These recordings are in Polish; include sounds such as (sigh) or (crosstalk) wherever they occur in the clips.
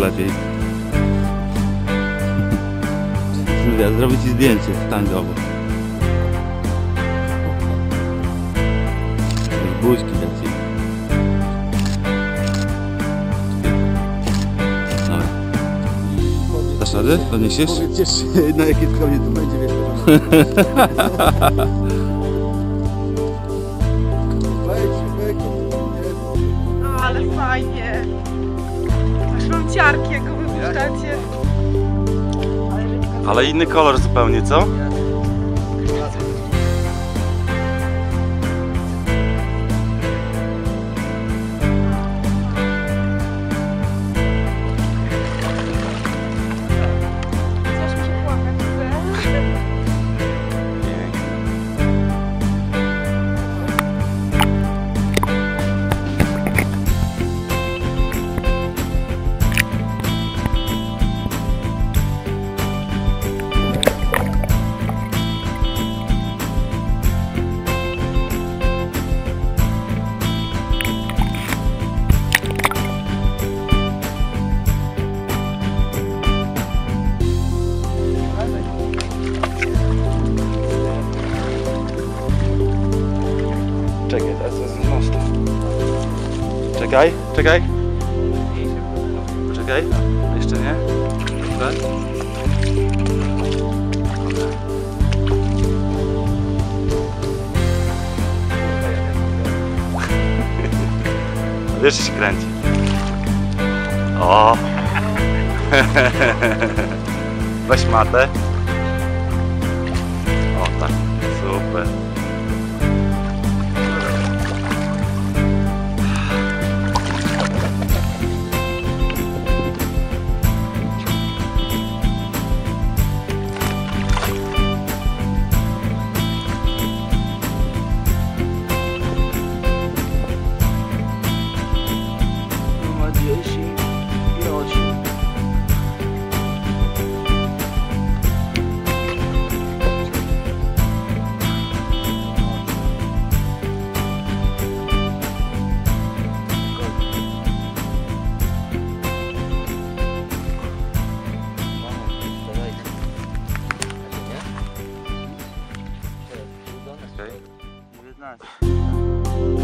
lepiej. Ja zrobię ci zdjęcie, stań obok. Buźki leci. Dobra. Dasz radę? Podniesiesz? Powiedzcie, na jakie konie to będzie wiesz. (laughs) Go wypuszczacie. Ale inny kolor zupełnie, co? Czekaj, czekaj. Jeszcze nie. Dobra. (laughs) Że się kręci. O! (laughs) Weź matę. O tak, super.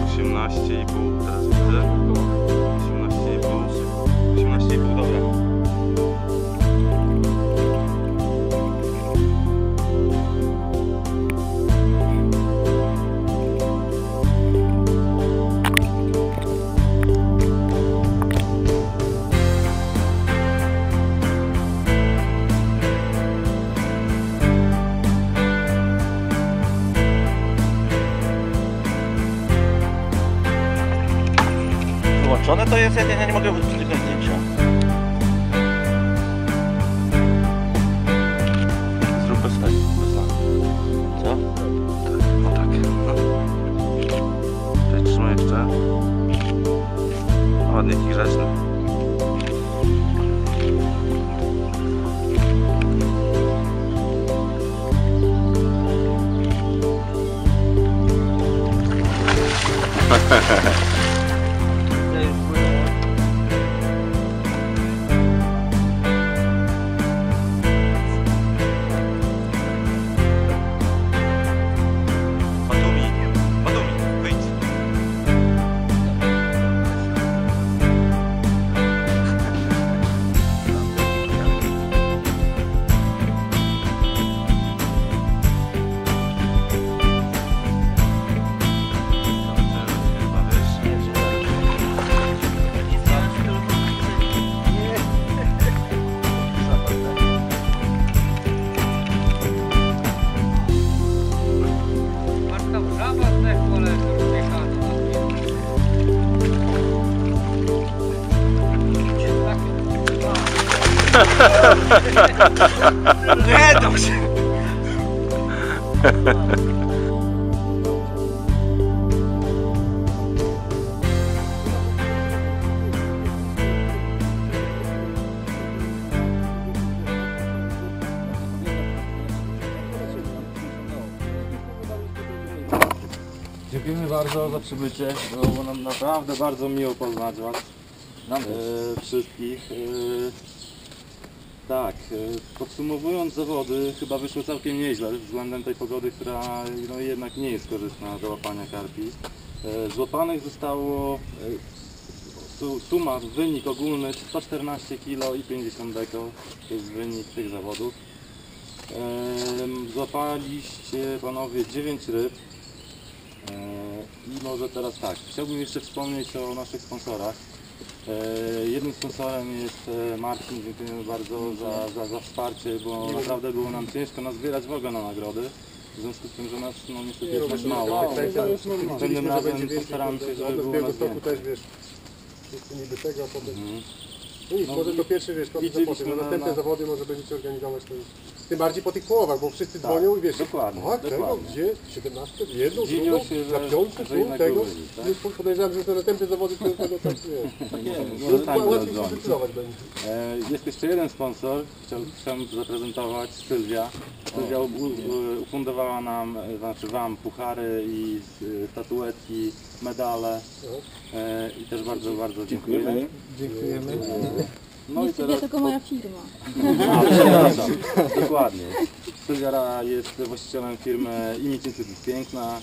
18,5 teraz widzę. Wyłączone to jest, ja nie, nie mogę do zdjęcia. Zrób bez tego, bez. Co? No tak. No. Tutaj trzymaj jeszcze. Ładnie i grzeczny. Batumi, (laughs) Nie, się... Dziękujemy bardzo za przybycie. Było nam naprawdę bardzo miło poznać Was. e, wszystkich. Tak, e, podsumowując zawody, chyba wyszło całkiem nieźle względem tej pogody, która no, jednak nie jest korzystna do łapania karpi. E, złapanych zostało e, su- suma, wynik ogólny 114 kg i 50 deko, to jest wynik tych zawodów. Złapaliście panowie 9 ryb. I może teraz tak, chciałbym jeszcze wspomnieć o naszych sponsorach. E, Jednym sponsorem jest e, Marcin, dziękujemy bardzo za, za, za wsparcie, bo naprawdę było nam ciężko nazbierać w ogóle na nagrody. W związku z tym, że nas no, niestety jest nas mało. Następnym razem postaramy się, żeby było nas więcej. też wiesz, wszyscy niby tego, a potem... No nic, No może i to pierwszy wiesz, to liczyliśmy potem, no na- następne na- zawody może będziecie organizować to już. Tym bardziej po tych połowach, bo wszyscy Tak, dzwonią i wiesz, dokładnie, a tego, dokładnie. gdzie, 17, jedną, Dziwią drugą, się, że- za piątkę, że tu, jednak tego. byli, tak? Już podejrzewam, że te następne zawody to będą (laughs) tak, wiesz, No, zostańmy łatwiej się dzwonić. zdecydować będzie. E, Jest jeszcze jeden sponsor, Chciał, chciałbym zaprezentować, Sylwia. Sylwia u- u- ufundowała nam, e, znaczy Wam puchary i e, statuetki, medale e, i też bardzo, bardzo dziękujemy. Dziękujemy. No Nie i teraz... tylko moja firma. A, przepraszam, dokładnie. Sylwia jest właścicielem firmy Imicincyt Piękna,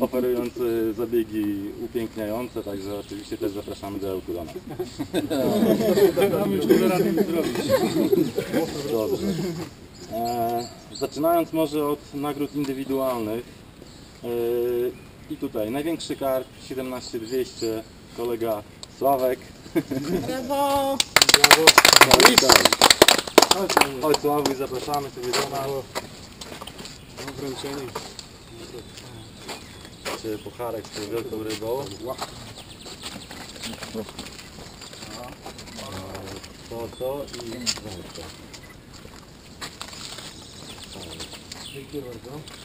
oferujący zabiegi upiękniające, także oczywiście też zapraszamy do Ełku do nas. Dobrze. E, zaczynając może od nagród indywidualnych. E, I tutaj największy karp 17200 kolega Sławek. Brawo! Sławek, tak. Chodź Sławuj, zapraszamy Ciebie do nas. Wręczenie. Czy pucharek z tą wielką rybą. To, to i wędka. Dziękuję bardzo.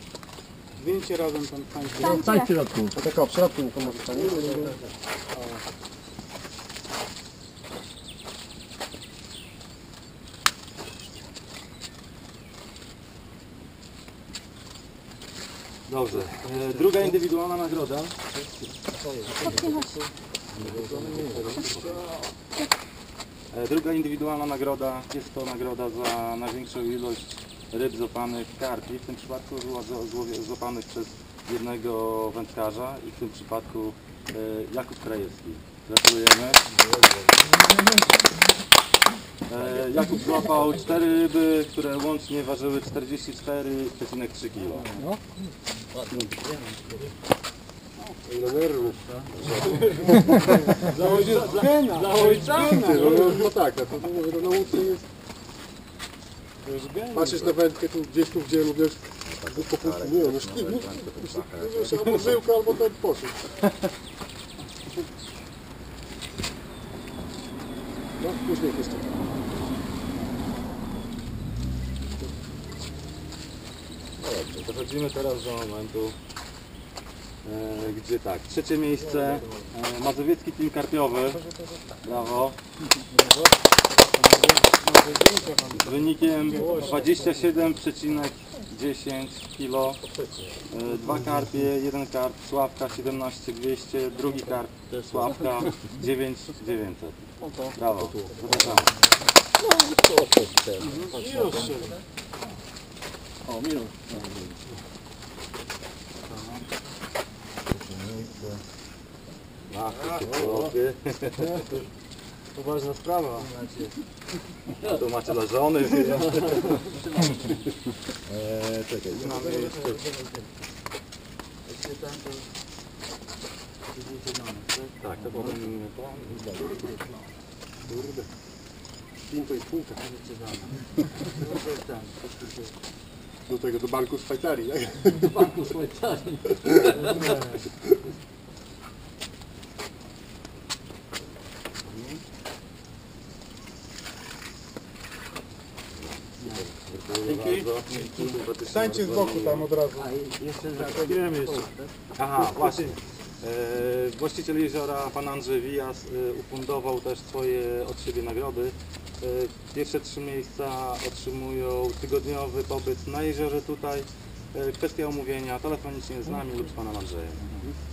Zdjęcie razem tam tańczy. Stańcie. To taka w środku to może stanie. Dobrze. E, druga indywidualna nagroda. E, Druga indywidualna nagroda jest to nagroda za największą ilość ryb złapanych karpi. W tym przypadku złapanych przez jednego wędkarza i w tym przypadku e, Jakub Krajewski. Gratulujemy. E, Jakub złapał cztery ryby, które łącznie ważyły 44,3 kg. Ile nerwów. Za ojca! No, no, no tak, no to no nauce jest. Patrzysz na wędkę tu gdzieś tu, gdzie lubisz po pół, nie no no, wiesz, albo żyłka, albo ten poszedł. No, później jeszcze. Dobrze, dochodzimy teraz do momentu, e, gdzie tak, trzecie miejsce, e, Mazowiecki Team Karpiowy, brawo, wynikiem 27,10 kg, e, dwa karpie, jeden karp Sławka 17200, drugi karp Sławka 9900, brawo, zapraszamy. Ach, chłopie. (laughs) Poważna sprawa. Tu macie dla żony. eee, (laughs) czekaj, tu mamy jeszcze... Tak, to potem to. Kurde. Pinto i półka. Do tego do banku z Szwajcarii, tak? (laughs) Stańcie z boku tam od razu. Wiemy jeszcze. Aha, właśnie. E, właściciel jeziora, pan Andrzej Wijas, e, ufundował też swoje od siebie nagrody. E, pierwsze trzy miejsca otrzymują tygodniowy pobyt na jeziorze tutaj. E, Kwestia omówienia telefonicznie z nami lub z panem Andrzejem.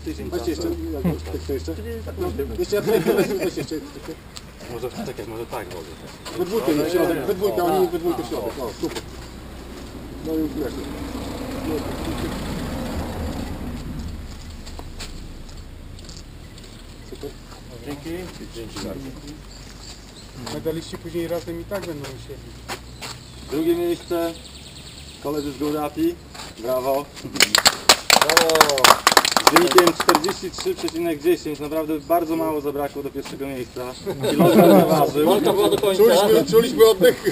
Tydzień jeszcze, czasu. jak chcecie jeszcze? Jeszcze ja tutaj weź jeszcze. Może czekaj, może tak w ogóle. We dwójkę nie w środek, we dwójkę, oni we dwójkę w środek. O, super. No i wiesz. Dzięki. Dzięki bardzo. Medaliści później razem i tak będą usiedli. Drugie miejsce. Koledzy z Gołrapi. Brawo. Z wynikiem 43,10 naprawdę bardzo mało zabrakło do pierwszego miejsca. (laughs) Kilogram nie ważył. Czuliśmy, czuliśmy oddech. (laughs)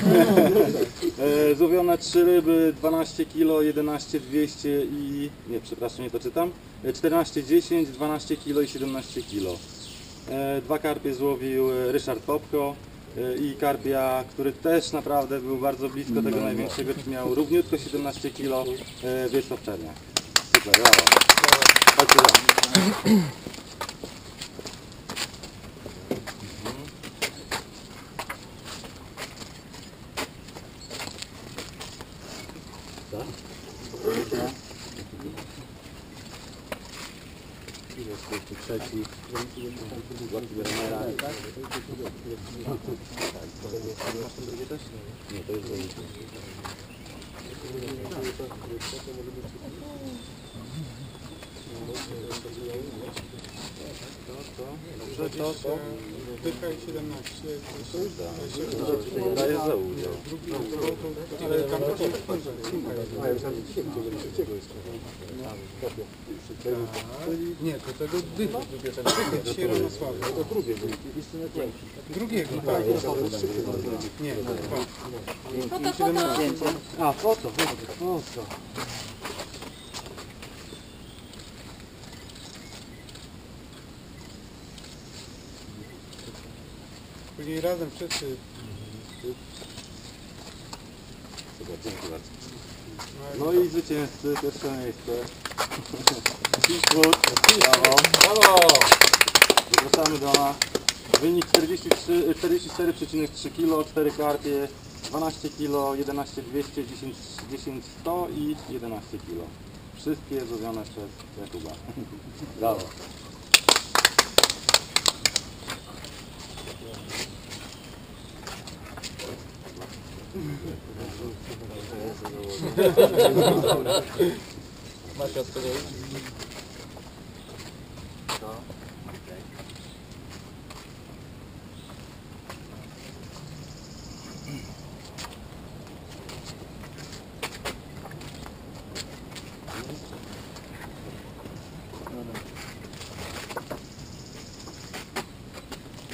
E, Złowione 3 ryby, 12 kg, 11 200 i... nie, przepraszam, nie to czytam. E, 14 10, 12 kg i 17 kg. E, Dwa karpie złowił e, Ryszard Popko e, i karpia, który też naprawdę był bardzo blisko tego największego, miał równiutko 17 kg, e, Wiesław Czerniak. Super, brawo. Chodźcie za mną. trzeci. Nie, to jest drugi. Dobrze, to, to, Dycha i 17. to daje za udział. Ale tam potem A ja myślałem, że dzisiaj będzie trzeciego jeszcze. Nie, to tego dycha. Dycha rano słabo. To drugie był. Drugiego, tak. Nie, dwa. Foto, foto. A, foto, foto. Później razem wszyscy. Super, dzięki bardzo. No i zwycięzcy, pierwsze miejsce. Eastwood, brawo. Brawo! Zapraszamy do nas. Wynik 43, 44,3 kg, 4 karpie, 12 kg, 11 200, 10, 10 100 i 11 kg. Wszystkie złowione przez Jakuba. Brawo.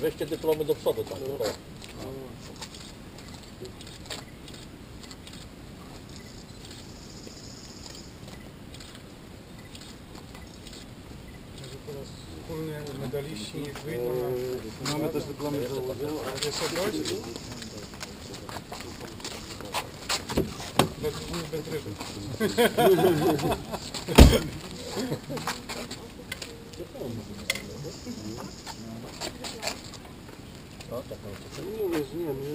Weźcie dyplomy do przodu tam. O. Może teraz wspólnie medaliści niech wyjdą na... Mamy też dyplomy za udział. A wysokość? Dla dwóch bez ryby. Nie, nie,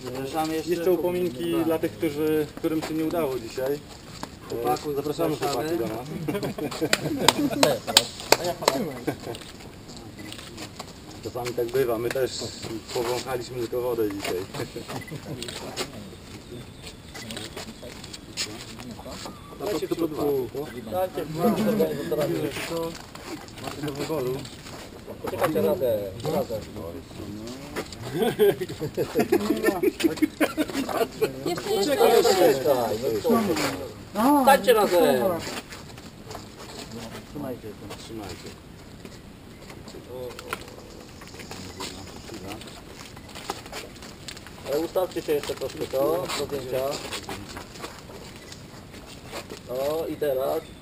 ci tego Jeszcze upominki dla tych, którzy, którym się nie udało dzisiaj. E, Zapraszamy chłopaki do nas. (laughs) Czasami tak bywa, my też powąchaliśmy tylko wodę dzisiaj. Dajcie. Dajcie, to Macie do wyboru. Poczekajcie radę, razem. Jeszcze, jeszcze, jeszcze. czekaj, no co? Stańcie razem. Trzymajcie. Ale ustawcie się jeszcze troszkę to, do zdjęcia. O i teraz.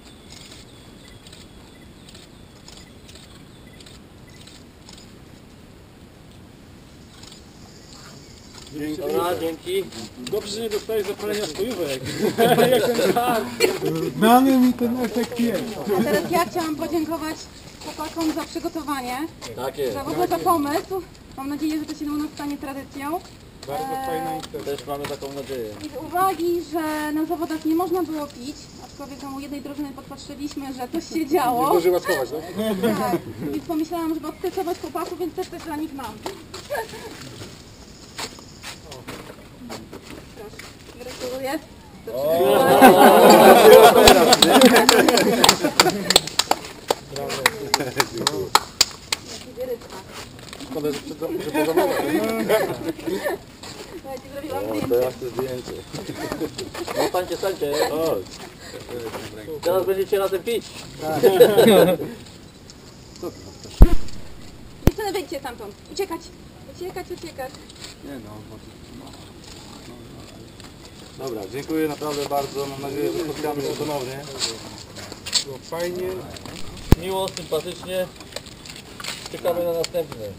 Dobra, dzięki. Dobrze, że nie dostałeś zapalenia spojówek. (laughs) Jak ten żart. Znany mi ten efekt jest. A teraz ja chciałam podziękować chłopakom za przygotowanie, Tak jest. za w ogóle za pomysł. Mam nadzieję, że to się u nas stanie tradycją. Bardzo Eee, fajna impreza. Też mamy taką nadzieję. I z uwagi, że na zawodach nie można było pić, aczkolwiek tam u jednej drużyny podpatrzyliśmy, że coś się Nie działo. zdążyła schować, no? Tak, więc pomyślałam, żeby odtestować chłopaków, więc też coś dla nich mam. Wyryczka. Szkoda, że przed że poza mną. Ja ci zrobiłam zdjęcie. chcę zdjęcie. No stańcie, stańcie. Chodź. Teraz będziecie razem pić. Dziewczyny, wyjdźcie stamtąd. Uciekać. Uciekać, uciekać. Nie no, Dobra, dziękuję naprawdę bardzo. Mam nadzieję, że spotkamy się ponownie. Było fajnie. Miło, sympatycznie. Czekamy na następny.